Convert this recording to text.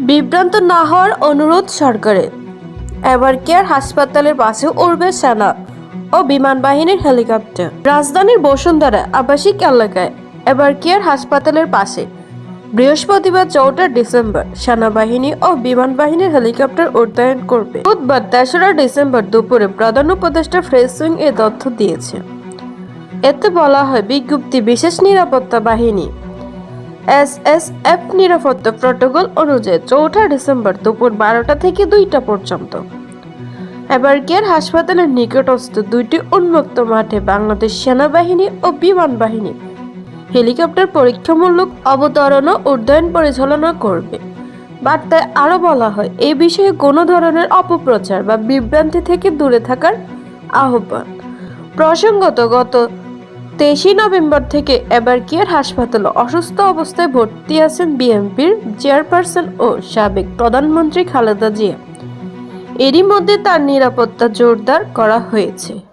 বিভ্রান্ত না হওয়ার অনুরোধ সরকারের। এবার কেয়ার হাসপাতালের পাশে উড়বে সেনা ও বিমান বাহিনীর হেলিকপ্টার? রাজধানীর বসুন্ধরা আবাসিক এলাকায় এবার কেয়ার হাসপাতালের পাশে? বৃহস্পতিবার চৌঠা ডিসেম্বর সেনাবাহিনী ও বিমান বাহিনীর হেলিকপ্টার উড্ডয়ন করবে। বুধবার তেসরা ডিসেম্বর দুপুরে প্রধান উপদেষ্টা ফ্রেস উইং এ তথ্য দিয়েছে এতে বলা হয়, বিজ্ঞপ্তি বিশেষ নিরাপত্তা বাহিনী এসএসএফ নিরাপত্তা প্রোটোকল অনুযায়ী চৌঠা ডিসেম্বর দুপুর বারোটা থেকে দুইটা পর্যন্ত। এবার হাসপাতালের নিকটস্থ দুইটি উন্মুক্ত মাঠে বাংলাদেশ সেনাবাহিনী ও বিমান বাহিনী হেলিকপ্টার পরীক্ষামূলক অবতরণ ও উড্ডয়ন পরিচালনা করবে। বার্তায় আরও বলা হয় এই বিষয়ে কোনো ধরনের অপপ্রচার বা বিভ্রান্তি থেকে দূরে থাকার আহ্বান। প্রসঙ্গত, গত তেইশে নভেম্বর থেকে এবার কেয়ার হাসপাতালে অসুস্থ অবস্থায় ভর্তি আছেন বিএনপির চেয়ারপারসন ও সাবেক প্রধানমন্ত্রী খালেদা জিয়া। এরই মধ্যে তার নিরাপত্তা জোরদার করা হয়েছে।